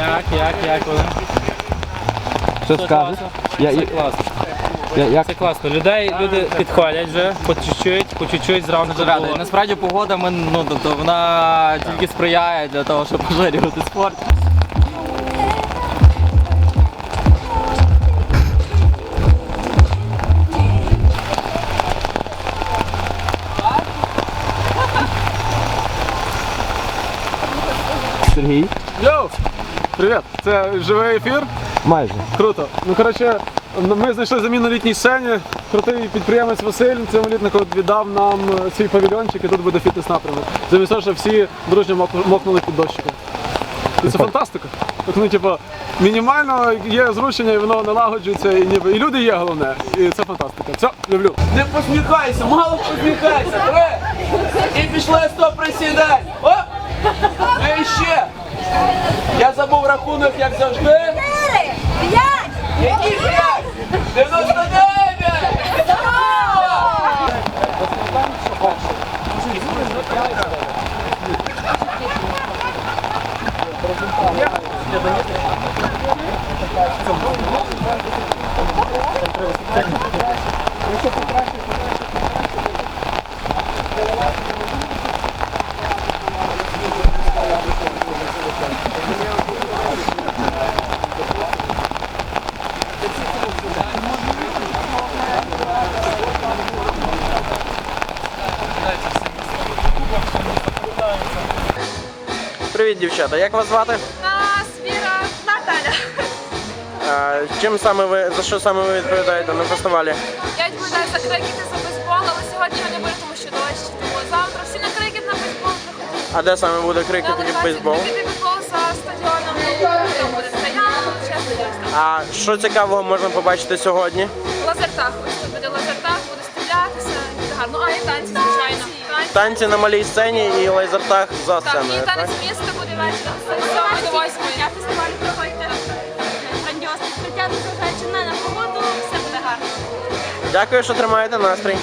Як, як, як вони? Що Все скажеш? класно. Я, Все я, класно. я, як? Це класно. Людей, люди підходять вже по чуть-чуть, по чуть-чуть зранку Ради. було. Насправді погода ми, ну, тобто, вона тільки сприяє для того, щоб пожарювати спорт. Сергій? Йоу! Привіт! Це живий ефір. Майже. Круто. Ну коротше, ми знайшли заміну літній сцені. Крутий підприємець Василь Цимолітник от віддав нам е, свій павільйончик і тут буде фітнес напрямок. Замість того, щоб всі дружньо мокнули під дощиком. І це фантастика. Так, ну, типу, мінімально є зрушення, і воно налагоджується, і ніби і люди є головне. І це фантастика. Все, люблю. Не посміхайся, мало посміхайся, давай! І пішли 100 присідань. Оп! Ну і ще. Забув рахунок, як завжди. Чотири, п'ять, Які п'ять? 99! Привіт, дівчата. Як вас звати? нас, Віра, Наталя. А, чим саме ви за що саме ви відповідаєте на фестивалі? Я відповідаю за крикети, за бейсбол, але сьогодні я не буду, тому що дощ. Тому завтра всі на крикет на бейсбол приходять. А де саме буде крикет і бейсбол? Крикет і бейсбол за стадіоном. Там буде стоянка, чесно. А що цікавого можна побачити сьогодні? Лазертаг. Ось тут буде лазертаг, буде стрілятися. Буде гарно. А, і танці, звичайно. Танці. На малій сцені і лазертаг за Так, сценою. і Так? танець міста буде вечором з 7 до 8. Я фестиваль приходьте. Грандіозне відкриття, незважаючи на погоду, все буде гарно. Дякую, що тримаєте настрій.